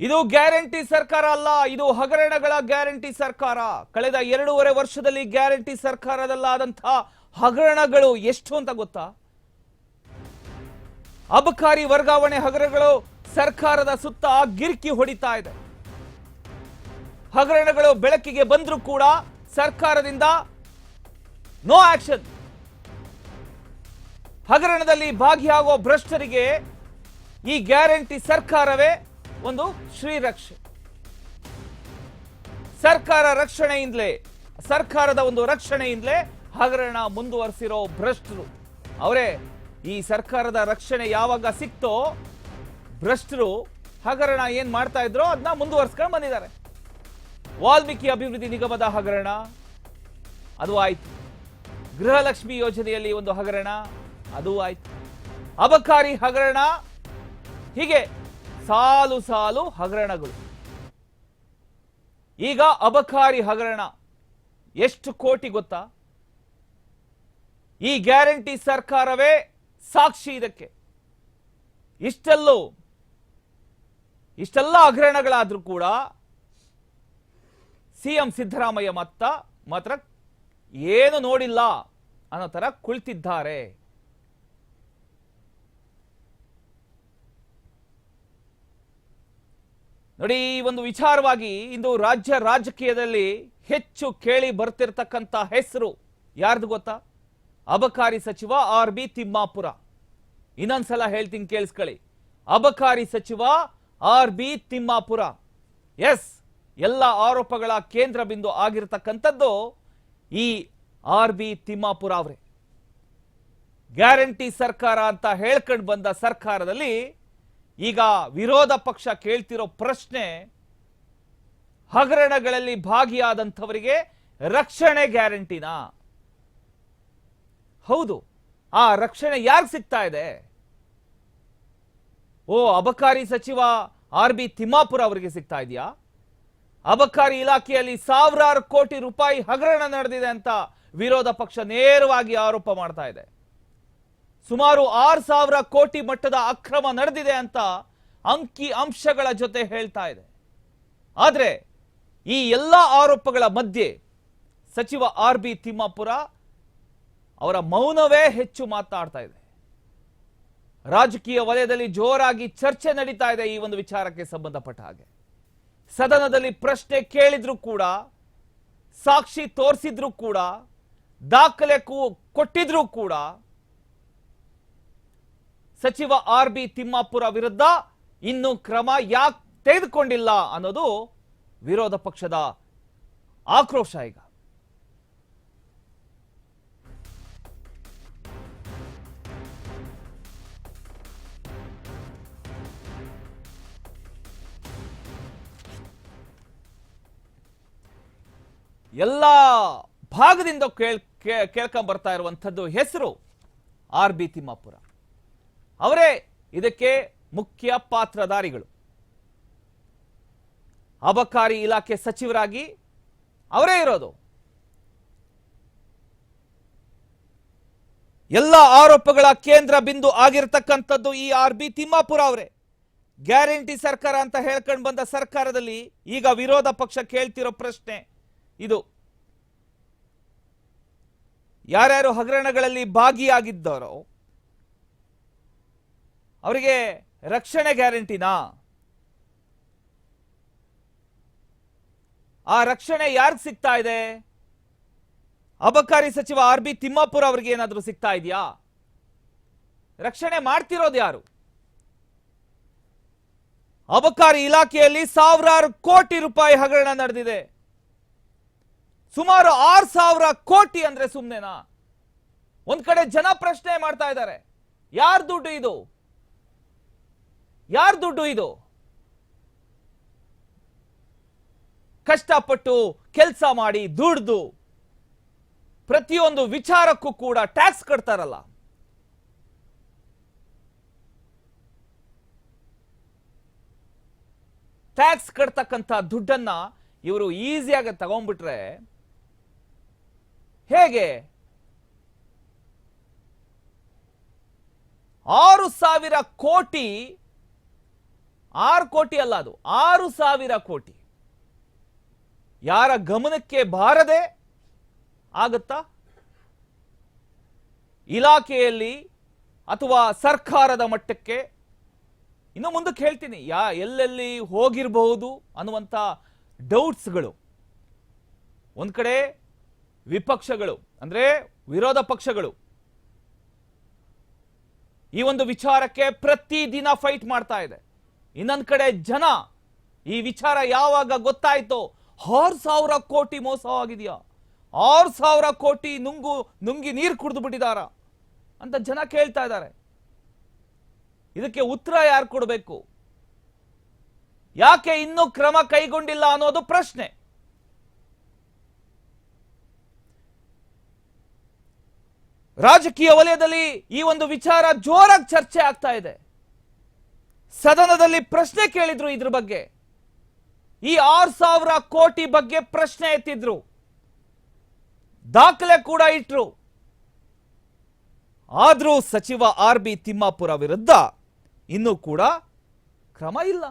ಇದು ಗ್ಯಾರಂಟಿ ಸರ್ಕಾರ ಅಲ್ಲ, ಇದು ಹಗರಣಗಳ ಗ್ಯಾರಂಟಿ ಸರ್ಕಾರ. ಕಳೆದ ಎರಡೂವರೆ ವರ್ಷದಲ್ಲಿ ಗ್ಯಾರಂಟಿ ಸರ್ಕಾರದಲ್ಲಾದಂತಹ ಹಗರಣಗಳು ಎಷ್ಟು ಅಂತ ಗೊತ್ತಾ? ಅಬಕಾರಿ ವರ್ಗಾವಣೆ ಹಗರಣಗಳು ಸರ್ಕಾರದ ಸುತ್ತ ಗಿರ್ಕಿ ಹೊಡಿತಾ ಇದೆ. ಹಗರಣಗಳು ಬೆಳಕಿಗೆ ಬಂದರೂ ಕೂಡ ಸರ್ಕಾರದಿಂದ ನೋ ಆಕ್ಷನ್ ಹಗರಣದಲ್ಲಿ ಭಾಗಿಯಾಗುವ ಭ್ರಷ್ಟರಿಗೆ ಈ ಗ್ಯಾರಂಟಿ ಸರ್ಕಾರವೇ ಒಂದು ಶ್ರೀರಕ್ಷೆ ಸರ್ಕಾರ ರಕ್ಷಣೆಯಿಂದಲೇ, ಸರ್ಕಾರದ ಒಂದು ರಕ್ಷಣೆಯಿಂದಲೇ ಹಗರಣ ಮುಂದುವರೆಸಿರೋ ಭ್ರಷ್ಟರು. ಅವರೇ, ಈ ಸರ್ಕಾರದ ರಕ್ಷಣೆ ಯಾವಾಗ ಸಿಕ್ತೋ, ಭ್ರಷ್ಟರು ಹಗರಣ ಏನ್ ಮಾಡ್ತಾ ಇದ್ರೋ ಅದನ್ನ ಮುಂದುವರ್ಸ್ಕೊಂಡು ಬಂದಿದ್ದಾರೆ. ವಾಲ್ಮೀಕಿ ಅಭಿವೃದ್ಧಿ ನಿಗಮದ ಹಗರಣ, ಅದು ಆಯ್ತು. ಗೃಹಲಕ್ಷ್ಮಿ ಯೋಜನೆಯಲ್ಲಿ ಒಂದು ಹಗರಣ, ಅದು ಆಯ್ತು. ಅಬಕಾರಿ ಹಗರಣ, ಹೀಗೆ. ಸಾಲು ಸಾಲು ಹಗರಣಗಳು. ಈಗ ಅಬಕಾರಿ ಹಗರಣ. ಎಷ್ಟು ಕೋಟಿ ಗೊತ್ತಾ? ಈ ಗ್ಯಾರಂಟಿ ಸರ್ಕಾರವೇ ಸಾಕ್ಷಿ ಇದಕ್ಕೆ. ಇಷ್ಟೆಲ್ಲೂ, ಇಷ್ಟೆಲ್ಲ ಹಗರಣಗಳಾದರೂ ಕೂಡ ಸಿಎಂ ಸಿದ್ದರಾಮಯ್ಯ ಮತ್ತ ಮಾತ್ರ ಏನು ನೋಡಿಲ್ಲ ಅನ್ನೋ ಥರ ಕುಳಿತಿದ್ದಾರೆ. ನೋಡಿ, ಈ ಒಂದು ವಿಚಾರವಾಗಿ ಇಂದು ರಾಜ್ಯ ರಾಜಕೀಯದಲ್ಲಿ ಹೆಚ್ಚು ಕೇಳಿ ಬರ್ತಿರ್ತಕ್ಕಂಥ ಹೆಸರು ಯಾರ್ದು ಗೊತ್ತಾ? ಅಬಕಾರಿ ಸಚಿವ ಆರ್ ಬಿ ತಿಮ್ಮಾಪುರ. ಇನ್ನೊಂದ್ಸಲ ಹೇಳ್ತೀನಿ ಕೇಳಿಸ್ಕೊಳ್ಳಿ. ಅಬಕಾರಿ ಸಚಿವ ಆರ್ ಬಿ ತಿಮ್ಮಾಪುರ. ಎಸ್, ಎಲ್ಲ ಆರೋಪಗಳ ಕೇಂದ್ರ ಬಿಂದು ಆಗಿರತಕ್ಕಂಥದ್ದು ಈ ಆರ್ ಬಿ ತಿಮ್ಮಾಪುರ ಅವರೇ. ಗ್ಯಾರಂಟಿ ಸರ್ಕಾರ ಅಂತ ಹೇಳ್ಕೊಂಡು ಬಂದ ಸರ್ಕಾರದಲ್ಲಿ ಈಗ ವಿರೋಧ ಪಕ್ಷ ಕೇಳ್ತಿರೋ ಪ್ರಶ್ನೆ ಹಗರಣಗಳಲ್ಲಿ ಭಾಗಿಯಾದಂಥವರಿಗೆ ರಕ್ಷಣೆ ಗ್ಯಾರಂಟಿನಾ? ಹೌದು, ಆ ರಕ್ಷಣೆ ಯಾರಿಗೆ ಸಿಗ್ತಾ ಇದೆ? ಓ, ಅಬಕಾರಿ ಸಚಿವ ಆರ್ ಬಿ ತಿಮ್ಮಾಪುರ ಅವರಿಗೆ ಸಿಗ್ತಾ ಇದೆಯಾ? ಅಬಕಾರಿ ಇಲಾಖೆಯಲ್ಲಿ ಸಾವಿರಾರು ಕೋಟಿ ರೂಪಾಯಿ ಹಗರಣ ನಡೆದಿದೆ ಅಂತ ವಿರೋಧ ಪಕ್ಷ ನೇರವಾಗಿ ಆರೋಪ ಮಾಡ್ತಾ ಇದೆ. ಸುಮಾರು ಆರು ಸಾವಿರ ಕೋಟಿ ಮಟ್ಟದ ಅಕ್ರಮ ನಡೆದಿದೆ ಅಂತ ಅಂಕಿ ಅಂಶಗಳ ಜೊತೆ ಹೇಳ್ತಾ ಇದೆ. ಆದರೆ ಈ ಎಲ್ಲ ಆರೋಪಗಳ ಮಧ್ಯೆ ಸಚಿವ ಆರ್ ಬಿ ತಿಮ್ಮಾಪುರ ಅವರ ಮೌನವೇ ಹೆಚ್ಚು ಮಾತಾಡ್ತಾ ಇದೆ. ರಾಜಕೀಯ ವಲಯದಲ್ಲಿ ಜೋರಾಗಿ ಚರ್ಚೆ ನಡೀತಾ ಇದೆ ಈ ಒಂದು ವಿಚಾರಕ್ಕೆ ಸಂಬಂಧಪಟ್ಟ ಹಾಗೆ. ಸದನದಲ್ಲಿ ಪ್ರಶ್ನೆ ಕೇಳಿದ್ರು ಕೂಡ, ಸಾಕ್ಷಿ ತೋರಿಸಿದ್ರು ಕೂಡ, ದಾಖಲೆ ಕೊಟ್ಟಿದ್ರು ಕೂಡ ಸಚಿವ ಆರ್ ಬಿ ತಿಮ್ಮಾಪುರ ವಿರುದ್ಧ ಇನ್ನು ಕ್ರಮ ಯಾಕೆ ತೆಗೆದುಕೊಂಡಿಲ್ಲ ಅನ್ನೋದು ವಿರೋಧ ಪಕ್ಷದ ಆಕ್ರೋಶ ಈಗ. ಎಲ್ಲ ಭಾಗದಿಂದ ಕೇಳ್ ಕೇಳ್ಕೊಂಡ್ ಬರ್ತಾ ಇರುವಂಥದ್ದು ಹೆಸರು ಆರ್ ಬಿ ತಿಮ್ಮಾಪುರ. ಅವರೇ ಇದಕ್ಕೆ ಮುಖ್ಯ ಪಾತ್ರಧಾರಿಗಳು. ಅಬಕಾರಿ ಇಲಾಖೆ ಸಚಿವರಾಗಿ ಅವರೇ ಇರೋದು. ಎಲ್ಲ ಆರೋಪಗಳ ಕೇಂದ್ರ ಬಿಂದು ಆಗಿರತಕ್ಕಂಥದ್ದು ಈ ಆರ್ ಬಿ ತಿಮ್ಮಾಪುರ ಅವರೇ. ಗ್ಯಾರಂಟಿ ಸರ್ಕಾರ ಅಂತ ಹೇಳ್ಕೊಂಡು ಬಂದ ಸರ್ಕಾರದಲ್ಲಿ ಈಗ ವಿರೋಧ ಪಕ್ಷ ಕೇಳ್ತಿರೋ ಪ್ರಶ್ನೆ ಇದು. ಯಾರ್ಯಾರು ಹಗರಣಗಳಲ್ಲಿ ಭಾಗಿಯಾಗಿದ್ದಾರೋ ಅವರಿಗೆ ರಕ್ಷಣೆ ಗ್ಯಾರಂಟಿನಾ? ಆ ರಕ್ಷಣೆ ಯಾರಿಗೆ ಸಿಗ್ತಾ ಇದೆ? ಅಬಕಾರಿ ಸಚಿವ ಆರ್ ಬಿ ತಿಮ್ಮಾಪುರ ಅವರಿಗೆ ಏನಾದರೂ ಸಿಗ್ತಾ ಇದೆಯಾ? ರಕ್ಷಣೆ ಮಾಡ್ತಿರೋದು ಯಾರು? ಅಬಕಾರಿ ಇಲಾಖೆಯಲ್ಲಿ ಸಾವಿರಾರು ಕೋಟಿ ರೂಪಾಯಿ ಹಗರಣ ನಡೆದಿದೆ. ಸುಮಾರು ಆರು ಸಾವಿರ ಕೋಟಿ ಅಂದ್ರೆ ಸುಮ್ಮನೆನಾ ಒಂದ್ ಕಡೆ ಜನ ಪ್ರಶ್ನೆ ಮಾಡ್ತಾ ಇದ್ದಾರೆ. ಯಾರ್ ದುಡ್ಡು ಇದು? ಯಾರ್ ದುಡ್ಡು ಇದು? ಕಷ್ಟಪಟ್ಟು ಕೆಲಸ ಮಾಡಿ ದುಡ್ದು ಪ್ರತಿಯೊಂದು ವಿಚಾರಕ್ಕೂ ಕೂಡ ಟ್ಯಾಕ್ಸ್ ಕಟ್ತಾರಲ್ಲ. ಟ್ಯಾಕ್ಸ್ ಕಟ್ತಕ್ಕಂಥ ದುಡ್ಡನ್ನ ಇವರು ಈಸಿಯಾಗಿ ತಗೊಂಡ್ಬಿಟ್ರೆ ಹೇಗೆ? ಆರು ಸಾವಿರ ಕೋಟಿ ಆರು ಕೋಟಿ ಅಲ್ಲ ಅದು, ಆರು ಸಾವಿರ ಕೋಟಿ. ಯಾರ ಗಮನಕ್ಕೆ ಬಾರದೆ ಆಗತ್ತಾ? ಇಲಾಖೆಯಲ್ಲಿ ಅಥವಾ ಸರ್ಕಾರದ ಮಟ್ಟಕ್ಕೆ? ಇನ್ನು ಮುಂದಕ್ಕೆ ಹೇಳ್ತೀನಿ, ಯಾ, ಎಲ್ಲೆಲ್ಲಿ ಹೋಗಿರಬಹುದು ಅನ್ನುವಂಥ ಡೌಟ್ಸ್ಗಳು. ಒಂದು ಕಡೆ ವಿಪಕ್ಷಗಳು, ಅಂದ್ರೆ ವಿರೋಧ ಪಕ್ಷಗಳು. ಈ ಒಂದು ವಿಚಾರಕ್ಕೆ ಪ್ರತಿದಿನ ಫೈಟ್ ಮಾಡ್ತಾ ಇದೆ. ಇನ್ನೊಂದ್ ಕಡೆ ಜನ ಈ ವಿಚಾರ ಯಾವಾಗ ಗೊತ್ತಾಯ್ತೋ ಆರು ಸಾವಿರ ಕೋಟಿ ಮೋಸವಾಗಿದೆಯಾ ಆರು ಸಾವಿರ ಕೋಟಿ ನುಂಗು, ನುಂಗಿ ನೀರು ಕುಡಿದು ಬಿಟ್ಟಿದಾರ? ಅಂತ ಜನ ಕೇಳ್ತಾ ಇದ್ದಾರೆ. ಇದಕ್ಕೆ ಉತ್ತರ ಯಾರು ಕೊಡಬೇಕು? ಯಾಕೆ ಇನ್ನೂ ಕ್ರಮ ಕೈಗೊಂಡಿಲ್ಲ ಅನ್ನೋದು ಪ್ರಶ್ನೆ. ರಾಜಕೀಯ ವಲಯದಲ್ಲಿ ಈ ಒಂದು ವಿಚಾರ ಜೋರಾಗಿ ಚರ್ಚೆ ಆಗ್ತಾ ಇದೆ. ಸದನದಲ್ಲಿ ಪ್ರಶ್ನೆ ಕೇಳಿದ್ರು ಇದ್ರ ಬಗ್ಗೆ. ಈ ಆರು ಸಾವಿರ ಕೋಟಿ ಬಗ್ಗೆ ಪ್ರಶ್ನೆ ಎತ್ತಿದ್ರು. ದಾಖಲೆ ಕೂಡ ಇಟ್ರು. ಆದ್ರೂ ಸಚಿವ ಆರ್ ಬಿ ತಿಮ್ಮಾಪುರ ವಿರುದ್ಧ ಇನ್ನೂ ಕೂಡ ಕ್ರಮ ಇಲ್ಲ.